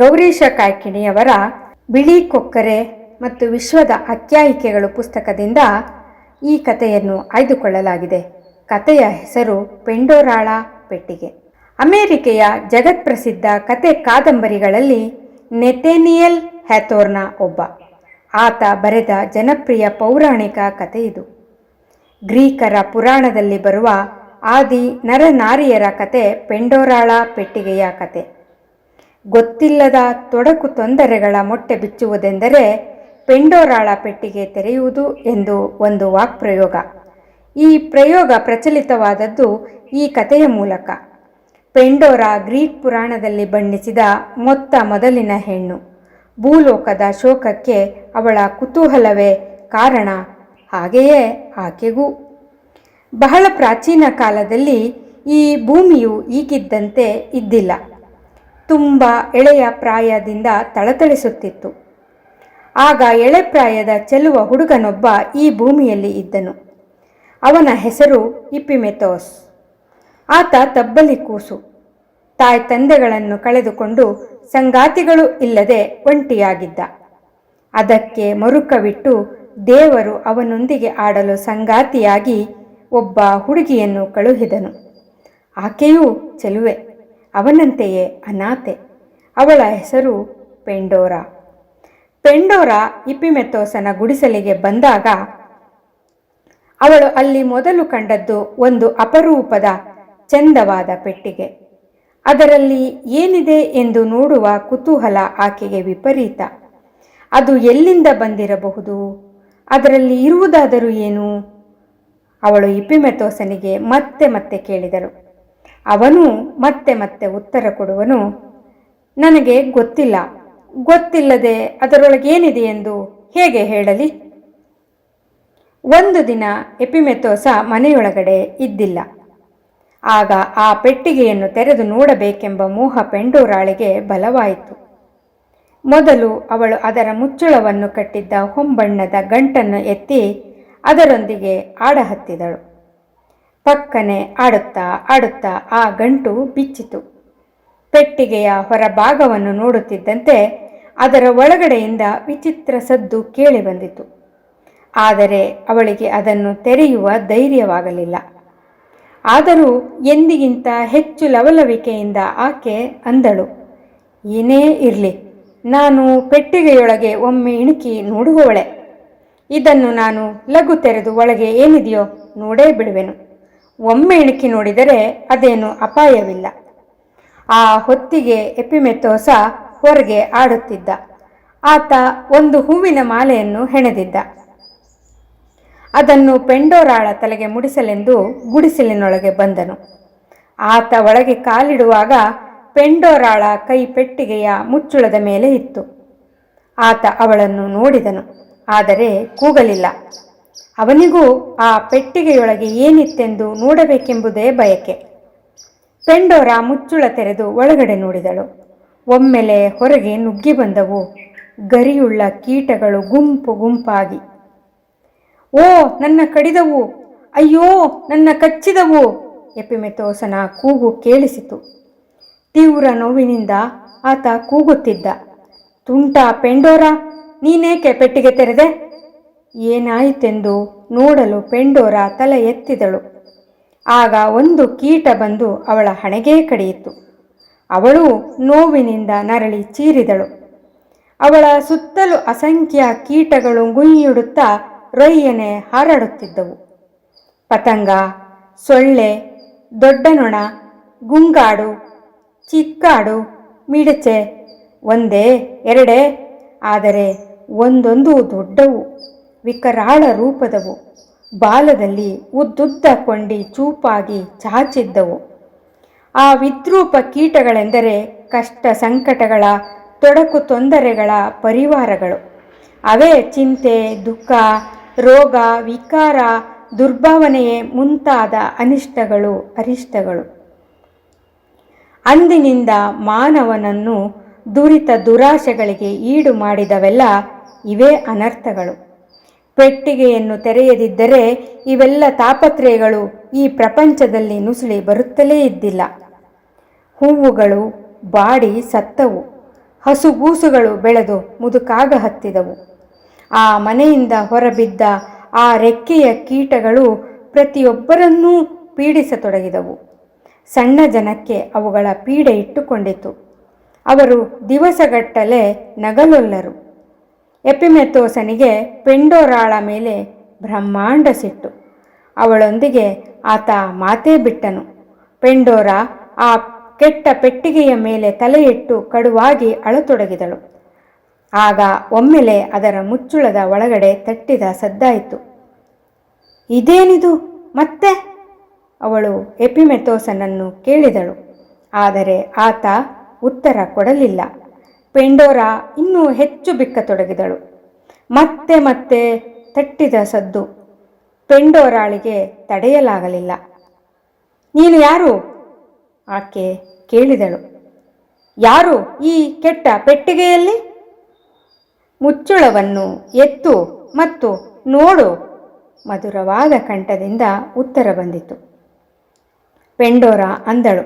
ಗೌರೀಶ ಕಾಯ್ಕಿಣಿಯವರ ಬಿಳಿ ಕೊಕ್ಕರೆ ಮತ್ತು ವಿಶ್ವದ ಆಖ್ಯಾಯಿಕೆಗಳು ಪುಸ್ತಕದಿಂದ ಈ ಕಥೆಯನ್ನು ಆಯ್ದುಕೊಳ್ಳಲಾಗಿದೆ. ಕಥೆಯ ಹೆಸರು ಪೆಂಡೋರಾಳ ಪೆಟ್ಟಿಗೆ. ಅಮೆರಿಕೆಯ ಜಗತ್ಪ್ರಸಿದ್ಧ ಕತೆ ಕಾದಂಬರಿಗಳಲ್ಲಿ ನೆಥೇನಿಯಲ್ ಹ್ಯಾಥೋರ್ನ ಒಬ್ಬ. ಆತ ಬರೆದ ಜನಪ್ರಿಯ ಪೌರಾಣಿಕ ಕಥೆ ಇದು. ಗ್ರೀಕರ ಪುರಾಣದಲ್ಲಿ ಬರುವ ಆದಿ ನರನಾರಿಯರ ಕತೆ ಪೆಂಡೋರಾಳ ಪೆಟ್ಟಿಗೆಯ ಕತೆ ಗೊತ್ತಿಲ್ಲದ ತೊಡಕು ತೊಂದರೆಗಳ ಮೊಟ್ಟೆ ಬಿಚ್ಚುವುದೆಂದರೆ ಪೆಂಡೋರಾಳ ಪೆಟ್ಟಿಗೆ ತೆರೆಯುವುದು ಎಂದು ಒಂದು ವಾಕ್ಪ್ರಯೋಗ. ಈ ಪ್ರಯೋಗ ಪ್ರಚಲಿತವಾದದ್ದು ಈ ಕಥೆಯ ಮೂಲಕ. ಪೆಂಡೋರಾ ಗ್ರೀಕ್ ಪುರಾಣದಲ್ಲಿ ಬಣ್ಣಿಸಿದ ಮೊತ್ತ ಮೊದಲಿನ ಹೆಣ್ಣು. ಭೂಲೋಕದ ಶೋಕಕ್ಕೆ ಅವಳ ಕುತೂಹಲವೇ ಕಾರಣ. ಹಾಗೆಯೇ ಆಕೆಗೂ. ಬಹಳ ಪ್ರಾಚೀನ ಕಾಲದಲ್ಲಿ ಈ ಭೂಮಿಯು ಈಗಿದ್ದಂತೆ ಇದ್ದಿಲ್ಲ. ತುಂಬ ಎಳೆಯ ಪ್ರಾಯದಿಂದ ತಳತಳಿಸುತ್ತಿತ್ತು. ಆಗ ಎಳೆಪ್ರಾಯದ ಚೆಲುವ ಹುಡುಗನೊಬ್ಬ ಈ ಭೂಮಿಯಲ್ಲಿ ಇದ್ದನು. ಅವನ ಹೆಸರು ಇಪಿಮೆಥೋಸ್ ಆತ ತಬ್ಬಲಿ ಕೂಸು. ತಾಯಿ ತಂದೆಗಳನ್ನು ಕಳೆದುಕೊಂಡು ಸಂಗಾತಿಗಳು ಇಲ್ಲದೆ ಒಂಟಿಯಾಗಿದ್ದ. ಅದಕ್ಕೆ ಮರುಕವಿಟ್ಟು ದೇವರು ಅವನೊಂದಿಗೆ ಆಡಲು ಸಂಗಾತಿಯಾಗಿ ಒಬ್ಬ ಹುಡುಗಿಯನ್ನು ಕಳುಹಿದನು. ಆಕೆಯೂ ಚೆಲುವೆ. ಅವನಂತೆಯೇ ಅನಾಥೆ. ಅವಳ ಹೆಸರು ಪೆಂಡೋರ. ಪೆಂಡೋರಾ ಇಪಿಮೆಥೋಸನ ಗುಡಿಸಲಿಗೆ ಬಂದಾಗ ಅವಳು ಅಲ್ಲಿ ಮೊದಲು ಕಂಡದ್ದು ಒಂದು ಅಪರೂಪದ ಚಂದವಾದ ಪೆಟ್ಟಿಗೆ. ಅದರಲ್ಲಿ ಏನಿದೆ ಎಂದು ನೋಡುವ ಕುತೂಹಲ ಆಕೆಗೆ ವಿಪರೀತ. ಅದು ಎಲ್ಲಿಂದ ಬಂದಿರಬಹುದು? ಅದರಲ್ಲಿ ಇರುವುದಾದರೂ ಏನು? ಅವಳು ಇಪಿಮೆತೋಸನಿಗೆ ಮತ್ತೆ ಮತ್ತೆ ಕೇಳಿದಳು ಅವನು ಮತ್ತೆ ಮತ್ತೆ ಉತ್ತರ ಕೊಡುವನು, ನನಗೆ ಗೊತ್ತಿಲ್ಲ, ಗೊತ್ತಿಲ್ಲದೆ ಅದರೊಳಗೇನಿದೆ ಎಂದು ಹೇಗೆ ಹೇಳಲಿ? ಒಂದು ದಿನ ಎಪಿಮೆತೋಸ ಮನೆಯೊಳಗಡೆ ಇದ್ದಿಲ್ಲ. ಆಗ ಆ ಪೆಟ್ಟಿಗೆಯನ್ನು ತೆರೆದು ನೋಡಬೇಕೆಂಬ ಮೋಹ ಪೆಂಡೋರಾಳಿಗೆ ಬಲವಾಯಿತು. ಮೊದಲು ಅವಳು ಅದರ ಮುಚ್ಚಳವನ್ನು ಕಟ್ಟಿದ್ದ ಹೊಂಬಣ್ಣದ ಗಂಟನ್ನು ಎತ್ತಿ ಅದರೊಂದಿಗೆ ಆಡಹತ್ತಿದಳು. ಪಕ್ಕನೆ ಆಡುತ್ತಾ ಆಡುತ್ತಾ ಆ ಗಂಟು ಬಿಚ್ಚಿತು. ಪೆಟ್ಟಿಗೆಯ ಹೊರಭಾಗವನ್ನು ನೋಡುತ್ತಿದ್ದಂತೆ ಅದರ ಒಳಗಡೆಯಿಂದ ವಿಚಿತ್ರ ಸದ್ದು ಕೇಳಿಬಂದಿತು ಆದರೆ ಅವಳಿಗೆ ಅದನ್ನು ತೆರೆಯುವ ಧೈರ್ಯವಾಗಲಿಲ್ಲ. ಆದರೂ ಎಂದಿಗಿಂತ ಹೆಚ್ಚು ಲವಲವಿಕೆಯಿಂದ ಆಕೆ ಅಂದಳು, ಏನೇ ಇರಲಿ, ನಾನು ಪೆಟ್ಟಿಗೆಯೊಳಗೆ ಒಮ್ಮೆ ಇಣುಕಿ ನೋಡುವವಳೆ. ಇದನ್ನು ನಾನು ಲಘು ತೆರೆದು ಒಳಗೆ ಏನಿದೆಯೋ ನೋಡೇ ಬಿಡುವೆನು. ಒಮ್ಮೆ ಇಣುಕಿ ನೋಡಿದರೆ ಅದೇನು ಅಪಾಯವಿಲ್ಲ. ಆ ಹೊತ್ತಿಗೆ ಎಪಿಮೆಥೋಸ ಹೊರಗೆ ಆಡುತ್ತಿದ್ದ. ಆತ ಒಂದು ಹೂವಿನ ಮಾಲೆಯನ್ನು ಹೆಣೆದಿದ್ದ. ಅದನ್ನು ಪೆಂಡೋರಾಳ ತಲೆಗೆ ಮುಡಿಸಲೆಂದು ಗುಡಿಸಲಿನೊಳಗೆ ಬಂದನು. ಆತ ಒಳಗೆ ಕಾಲಿಡುವಾಗ ಪೆಂಡೋರಾಳ ಕೈ ಪೆಟ್ಟಿಗೆಯ ಮುಚ್ಚುಳದ ಮೇಲೆ ಇತ್ತು. ಆತ ಅವಳನ್ನು ನೋಡಿದನು, ಆದರೆ ಕೂಗಲಿಲ್ಲ. ಅವನಿಗೂ ಆ ಪೆಟ್ಟಿಗೆಯೊಳಗೆ ಏನಿತ್ತೆಂದು ನೋಡಬೇಕೆಂಬುದೇ ಬಯಕೆ. ಪೆಂಡೋರ ಮುಚ್ಚುಳ ತೆರೆದು ಒಳಗಡೆ ನೋಡಿದಳು. ಒಮ್ಮೆಲೆ ಹೊರಗೆ ನುಗ್ಗಿ ಬಂದವು. ಗರಿಯುಳ್ಳ ಕೀಟಗಳು ಗುಂಪು ಗುಂಪಾಗಿ. ಓ, ನನ್ನ ಕಡಿದವು. ಅಯ್ಯೋ, ನನ್ನ ಕಚ್ಚಿದವು. ಎಪಿಮೆತೋಸನ ಕೂಗು ಕೇಳಿಸಿತು. ತೀವ್ರ ನೋವಿನಿಂದ ಆತ ಕೂಗುತ್ತಿದ್ದ. ತುಂಟ ಪೆಂಡೋರ, ನೀನೇಕೆ ಪೆಟ್ಟಿಗೆ ತೆರೆದೆ? ಏನಾಯಿತೆಂದು ನೋಡಲು ಪೆಂಡೋರ ತಲೆ ಎತ್ತಿದಳು. ಆಗ ಒಂದು ಕೀಟ ಬಂದು ಅವಳ ಹಣೆಗೇ ಕಡಿಯಿತು. ಅವಳು ನೋವಿನಿಂದ ನರಳಿ ಚೀರಿದಳು. ಅವಳ ಸುತ್ತಲೂ ಅಸಂಖ್ಯ ಕೀಟಗಳು ಗುಂಯಿಡುತ್ತಾ ರೊಯ್ಯನೆ ಹಾರಾಡುತ್ತಿದ್ದವು. ಪತಂಗ, ಸೊಳ್ಳೆ ದೊಡ್ಡ ನೊಣ ಗುಂಗಾಡು, ಚಿಕ್ಕಾಡು, ಮಿಡಚೆ, ಒಂದೇ, ಎರಡೇ, ಆದರೆ ಒಂದೊಂದು ದೊಡ್ಡವು. ವಿಕರಾಳ ರೂಪದವು. ಬಾಲದಲ್ಲಿ ಉದ್ದುದ್ದ ಕೊಂಡಿ ಚೂಪಾಗಿ ಚಾಚಿದ್ದವು. ಆ ವಿದ್ರೂಪ ಕೀಟಗಳೆಂದರೆ ಕಷ್ಟ ಸಂಕಟಗಳ, ತೊಡಕು ತೊಂದರೆಗಳ ಪರಿವಾರಗಳು. ಅವೇ ಚಿಂತೆ, ದುಃಖ, ರೋಗ, ವಿಕಾರ, ದುರ್ಭಾವನೆಯೇ ಮುಂತಾದ ಅನಿಷ್ಟಗಳು, ಅರಿಷ್ಟಗಳು. ಅಂದಿನಿಂದ ಮಾನವನನ್ನು ದುರಿತ ದುರಾಶೆಗಳಿಗೆ ಈಡು ಮಾಡಿದವೆಲ್ಲ ಇವೇ ಅನರ್ಥಗಳು. ಪೆಟ್ಟಿಗೆಯನ್ನು ತೆರೆಯದಿದ್ದರೆ ಇವೆಲ್ಲ ತಾಪತ್ರಯಗಳು ಈ ಪ್ರಪಂಚದಲ್ಲಿ ನುಸುಳಿ ಬರುತ್ತಲೇ ಇದ್ದಿಲ್ಲ. ಹೂವುಗಳು ಬಾಡಿ ಸತ್ತವು, ಹಸುಗೂಸುಗಳು ಬೆಳೆದು ಮುದುಕಾಗ ಹತ್ತಿದವು. ಆ ಮನೆಯಿಂದ ಹೊರಬಿದ್ದ ಆ ರೆಕ್ಕೆಯ ಕೀಟಗಳು ಪ್ರತಿಯೊಬ್ಬರನ್ನೂ ಪೀಡಿಸತೊಡಗಿದವು. ಸಣ್ಣ ಜನಕ್ಕೆ ಅವುಗಳ ಪೀಡೆ ಇಟ್ಟುಕೊಂಡಿತು. ಅವರು ದಿವಸಗಟ್ಟಲೆ ನಗಲೊಲ್ಲರು. ಎಪಿಮೆತೋಸನಿಗೆ ಪೆಂಡೋರಾಳ ಮೇಲೆ ಬ್ರಹ್ಮಾಂಡ ಸಿಟ್ಟು ಅವಳೊಂದಿಗೆ ಆತ ಮಾತೇ ಬಿಟ್ಟನು. ಪೆಂಡೋರ ಆ ಕೆಟ್ಟ ಪೆಟ್ಟಿಗೆಯ ಮೇಲೆ ತಲೆಯಿಟ್ಟು ಕಡುವಾಗಿ ಅಳತೊಡಗಿದಳು. ಆಗ ಒಮ್ಮೆಲೆ ಅದರ ಮುಚ್ಚುಳದ ಒಳಗಡೆ ತಟ್ಟಿದ ಸದ್ದಾಯಿತು. ಇದೇನಿದು ಮತ್ತೆ? ಅವಳು ಎಪಿಮೆಥೋಸನನ್ನು ಕೇಳಿದಳು. ಆದರೆ ಆತ ಉತ್ತರ ಕೊಡಲಿಲ್ಲ. ಪೆಂಡೋರ ಇನ್ನೂ ಹೆಚ್ಚು ಬಿಕ್ಕತೊಡಗಿದಳು. ಮತ್ತೆ ಮತ್ತೆ ತಟ್ಟಿದ ಸದ್ದು. ಪೆಂಡೋರಾಳಿಗೆ ತಡೆಯಲಾಗಲಿಲ್ಲ. ನೀನು ಯಾರು? ಆಕೆ ಕೇಳಿದಳು. ಯಾರು ಈ ಕೆಟ್ಟ ಪೆಟ್ಟಿಗೆಯಲ್ಲಿ? ಮುಚ್ಚುಳವನ್ನು ಎತ್ತು ಮತ್ತು ನೋಡು, ಮಧುರವಾದ ಕಂಠದಿಂದ ಉತ್ತರ ಬಂದಿತು. ಪೆಂಡೋರ ಅಂದಳು.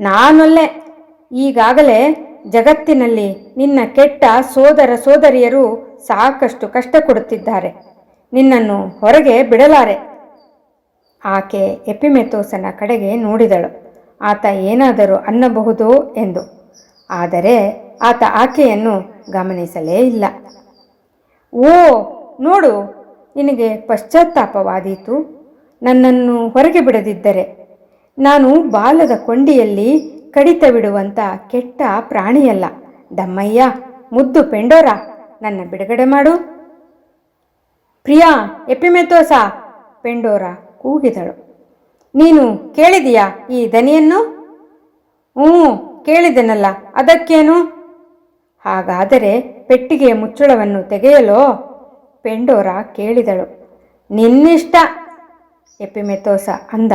ನಾನೊಲ್ಲೆ, ಈಗಾಗಲೇ ಜಗತ್ತಿನಲ್ಲಿ ನಿನ್ನ ಕೆಟ್ಟ ಸೋದರ ಸೋದರಿಯರು ಸಾಕಷ್ಟು ಕಷ್ಟ ಕೊಡುತ್ತಿದ್ದಾರೆ ನಿನ್ನನ್ನು ಹೊರಗೆ ಬಿಡಲಾರೆ. ಆಕೆ ಎಪಿಮೆತೋಸನ ಕಡೆಗೆ ನೋಡಿದಳು. ಆತ ಏನಾದರೂ ಅನ್ನಬಹುದು ಎಂದು. ಆದರೆ ಆತ ಆಕೆಯನ್ನು ಗಮನಿಸಲೇ ಇಲ್ಲ. ಓ, ನೋಡು, ನಿನಗೆ ಪಶ್ಚಾತ್ತಾಪವಾದೀತು. ನನ್ನನ್ನು ಹೊರಗೆ ಬಿಡದಿದ್ದರೆ ನಾನು ಬಾಲದ ಕೊಂಡಿಯಲ್ಲಿ ಕಡಿತ ಬಿಡುವಂಥ ಕೆಟ್ಟ ಪ್ರಾಣಿಯಲ್ಲ. ದಮ್ಮಯ್ಯ, ಮುದ್ದು ಪೆಂಡೋರ, ನನ್ನ ಬಿಡುಗಡೆ ಮಾಡು. ಪ್ರಿಯಾ ಎಪಿಮೆತೋಸ ಪೆಂಡೋರ ಕೂಗಿದಳು. ನೀನು ಕೇಳಿದೀಯಾ ಈ ದನಿಯನ್ನು? ಹ್ಞೂ, ಕೇಳಿದೆನಲ್ಲ, ಅದಕ್ಕೇನು? ಹಾಗಾದರೆ ಪೆಟ್ಟಿಗೆಯ ಮುಚ್ಚಳವನ್ನು ತೆಗೆಯಲೋ? ಪೆಂಡೋರ ಕೇಳಿದಳು. ನಿನ್ನಿಷ್ಟ ಎಪಿಮೆತೋಸ ಅಂದ.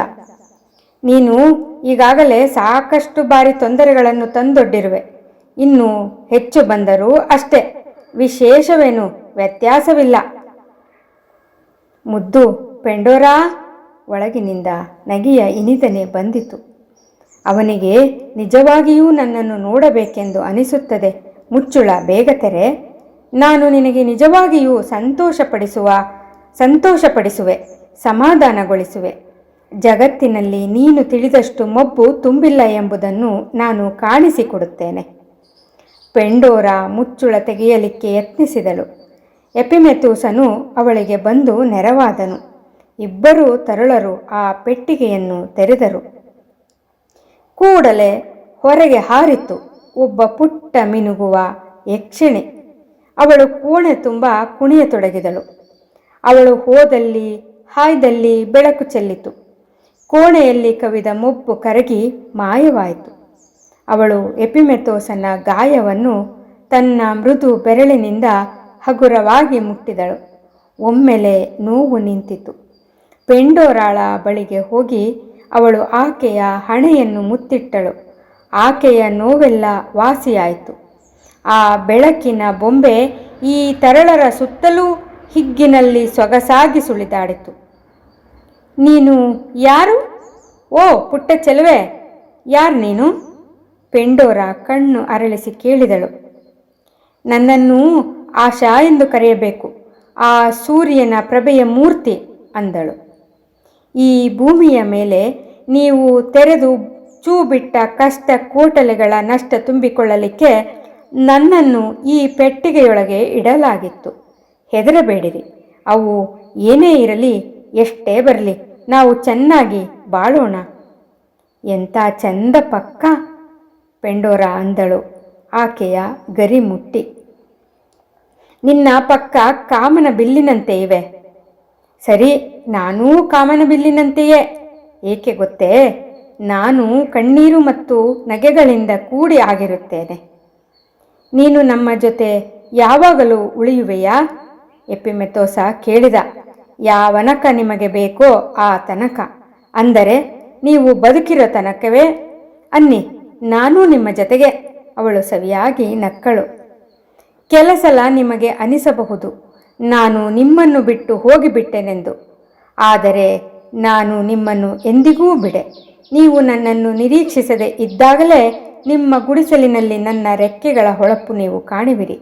ನೀನು ಈಗಾಗಲೇ ಸಾಕಷ್ಟು ಬಾರಿ ತೊಂದರೆಗಳನ್ನು ತಂದೊಡ್ಡಿರುವೆ. ಇನ್ನು ಹೆಚ್ಚು ಬಂದರೂ ಅಷ್ಟೇ. ವಿಶೇಷವೇನು? ವ್ಯತ್ಯಾಸವಿಲ್ಲ. ಮುದ್ದು ಪೆಂಡೋರಾ ಒಳಗಿನಿಂದ ನಗಿಯ ಇನಿತನೆ ಬಂದಿತು. ಅವನಿಗೆ ನಿಜವಾಗಿಯೂ ನನ್ನನ್ನು ನೋಡಬೇಕೆಂದು ಅನಿಸುತ್ತದೆ. ಮುಚ್ಚುಳ ಬೇಗ ತೆರೆ, ನಾನು ನಿನಗೆ ನಿಜವಾಗಿಯೂ ಸಂತೋಷಪಡಿಸುವ, ಸಂತೋಷಪಡಿಸುವೆ, ಸಮಾಧಾನಗೊಳಿಸುವೆ. ಜಗತ್ತಿನಲ್ಲಿ ನೀನು ತಿಳಿದಷ್ಟು ಮಬ್ಬು ತುಂಬಿಲ್ಲ ಎಂಬುದನ್ನು ನಾನು ಕಾಣಿಸಿಕೊಡುತ್ತೇನೆ. ಪೆಂಡೋರ ಮುಚ್ಚುಳ ತೆಗೆಯಲಿಕ್ಕೆ ಯತ್ನಿಸಿದಳು. ಎಪಿಮೆತೂಸನು ಅವಳಿಗೆ ಬಂದು ನೆರವಾದನು. ಇಬ್ಬರೂ ತರುಳರು ಆ ಪೆಟ್ಟಿಗೆಯನ್ನು ತೆರೆದರು. ಕೂಡಲೇ ಹೊರಗೆ ಹಾರಿತು. ಒಬ್ಬ ಪುಟ್ಟ ಮಿನುಗುವ ಯಕ್ಷಿಣಿ. ಅವಳು ಕೋಣೆ ತುಂಬ ಕುಣಿಯತೊಡಗಿದಳು. ಅವಳು ಹೋದಲ್ಲಿ, ಹಾಯ್ದಲ್ಲಿ ಬೆಳಕು ಚೆಲ್ಲಿತು. ಕೋಣೆಯಲ್ಲಿ ಕವಿದ ಮುಪ್ಪು ಕರಗಿ ಮಾಯವಾಯಿತು. ಅವಳು ಎಪಿಮೆತೋಸನ ಗಾಯವನ್ನು ತನ್ನ ಮೃದು ಬೆರಳಿನಿಂದ ಹಗುರವಾಗಿ ಮುಟ್ಟಿದಳು. ಒಮ್ಮೆಲೆ ನೋವು ನಿಂತಿತು. ಪೆಂಡೋರಾಳ ಬಳಿಗೆ ಹೋಗಿ ಅವಳು ಆಕೆಯ ಹಣೆಯನ್ನು ಮುತ್ತಿಟ್ಟಳು. ಆಕೆಯ ನೋವೆಲ್ಲ ವಾಸಿಯಾಯಿತು. ಆ ಬೆಳಕಿನ ಬೊಂಬೆ ಈ ತರಳರ ಸುತ್ತಲೂ ಹಿಗ್ಗಿನಲ್ಲಿ ಸೊಗಸಾಗಿ ಸುಳಿದಾಡಿತು. ನೀನು ಯಾರು? ಓ, ಪುಟ್ಟ ಚೆಲುವೆ. ಯಾರು ನೀನು? ಪೆಂಡೋರ ಕಣ್ಣು ಅರಳಿಸಿ ಕೇಳಿದಳು. ನನ್ನನ್ನು ಆಶಾ ಎಂದು ಕರೆಯಬೇಕು. ಆ ಸೂರ್ಯನ ಪ್ರಭೆಯ ಮೂರ್ತಿ, ಅಂದಳು. ಈ ಭೂಮಿಯ ಮೇಲೆ ನೀವು ತೆರೆದು ಚೂ ಬಿಟ್ಟ ಕಷ್ಟ ಕೋಟಲೆಗಳ ನಷ್ಟ ತುಂಬಿಕೊಳ್ಳಲಿಕ್ಕೆ ನನ್ನನ್ನು ಈ ಪೆಟ್ಟಿಗೆಯೊಳಗೆ ಇಡಲಾಗಿತ್ತು. ಹೆದರಬೇಡಿರಿ. ಅವು ಏನೇ ಇರಲಿ ಎಷ್ಟೇ ಬರಲಿ, ನಾವು ಚೆನ್ನಾಗಿ ಬಾಳೋಣ. ಎಂಥ ಚಂದ ಪಕ್ಕ? ಪೆಂಡೋರ ಅಂದಳು ಆಕೆಯ ಗರಿ ಮುಟ್ಟಿ ನಿನ್ನ ಪಕ್ಕ ಕಾಮನ ಬಿಲ್ಲಿನಂತೆ ಇವೆ. ಸರಿ, ನಾನೂ ಕಾಮನ ಬಿಲ್ಲಿನಂತೆಯೇ. ಏಕೆ ಗೊತ್ತೇ? ನಾನು ಕಣ್ಣೀರು ಮತ್ತು ನಗೆಗಳಿಂದ ಕೂಡಿ ಆಗಿರುತ್ತೇನೆ. ನೀನು ನಮ್ಮ ಜೊತೆ ಯಾವಾಗಲೂ ಉಳಿಯುವೆಯಾ? ಎಪಿಮೆತೋಸ ಕೇಳಿದ. ಯಾವನಕ ನಿಮಗೆ ಬೇಕೋ ಆ ತನಕ. ಅಂದರೆ ನೀವು ಬದುಕಿರೋ ತನಕವೇ? ಅನ್ನಿ, ನಾನು ನಿಮ್ಮ ಜೊತೆಗೆ. ಅವಳು ಸವಿಯಾಗಿ ನಕ್ಕಳು. ಕೆಲಸಲ ನಿಮಗೆ ಅನಿಸಬಹುದು, ನಾನು ನಿಮ್ಮನ್ನು ಬಿಟ್ಟು ಹೋಗಿಬಿಟ್ಟೆನೆಂದು ಆದರೆ ನಾನು ನಿಮ್ಮನ್ನು ಎಂದಿಗೂ ಬಿಡೆ. ನೀವು ನನ್ನನ್ನು ನಿರೀಕ್ಷಿಸದೆ ಇದ್ದಾಗಲೇ ನಿಮ್ಮ ಗುಡಿಸಲಿನಲ್ಲಿ ನನ್ನ ರೆಕ್ಕೆಗಳ ಹೊಳಪು ನೀವು ಕಾಣುವಿರಿ.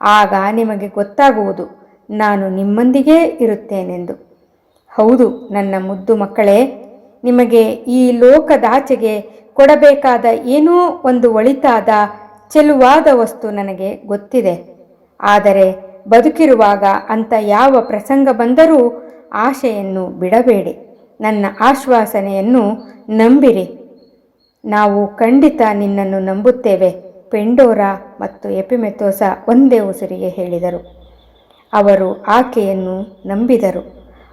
ಆಗ ನಿಮಗೆ ಗೊತ್ತಾಗುವುದು ನಾನು ನಿಮ್ಮೊಂದಿಗೇ ಇರುತ್ತೇನೆಂದು. ಹೌದು, ನನ್ನ ಮುದ್ದು ಮಕ್ಕಳೇ, ನಿಮಗೆ ಈ ಲೋಕದಾಚೆಗೆ ಕೊಡಬೇಕಾದ ಏನೋ ಒಂದು ಒಳಿತಾದ, ಚೆಲುವಾದ ವಸ್ತು ನನಗೆ ಗೊತ್ತಿದೆ. ಆದರೆ ಬದುಕಿರುವಾಗ ಅಂತ ಯಾವ ಪ್ರಸಂಗ ಬಂದರೂ ಆಶೆಯನ್ನು ಬಿಡಬೇಡಿ. ನನ್ನ ಆಶ್ವಾಸನೆಯನ್ನು ನಂಬಿರಿ. ನಾವು ಖಂಡಿತ ನಿನ್ನನ್ನು ನಂಬುತ್ತೇವೆ, ಪೆಂಡೋರ ಮತ್ತು ಎಪಿಮೆತೋಸ ಒಂದೇ ಉಸಿರಿಗೆ ಹೇಳಿದರು. ಅವರು ಆಕೆಯನ್ನು ನಂಬಿದರು.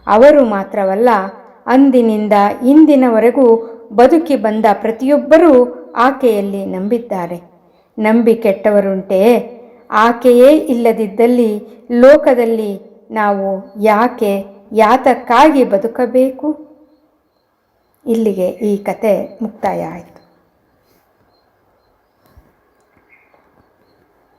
ಅವರು ಮಾತ್ರವಲ್ಲ, ಅಂದಿನಿಂದ ಇಂದಿನವರೆಗೂ ಬದುಕಿ ಬಂದ ಪ್ರತಿಯೊಬ್ಬರೂ ಆಕೆಯಲ್ಲಿ ನಂಬಿದ್ದಾರೆ. ನಂಬಿ ಕೆಟ್ಟವರುಂಟೇ? ಆಕೆಯೇ ಇಲ್ಲದಿದ್ದಲ್ಲಿ ಲೋಕದಲ್ಲಿ ನಾವು ಯಾಕೆ, ಯಾತಕ್ಕಾಗಿ ಬದುಕಬೇಕು? ಇಲ್ಲಿಗೆ ಈ ಕತೆ ಮುಕ್ತಾಯ ಆಯಿತು.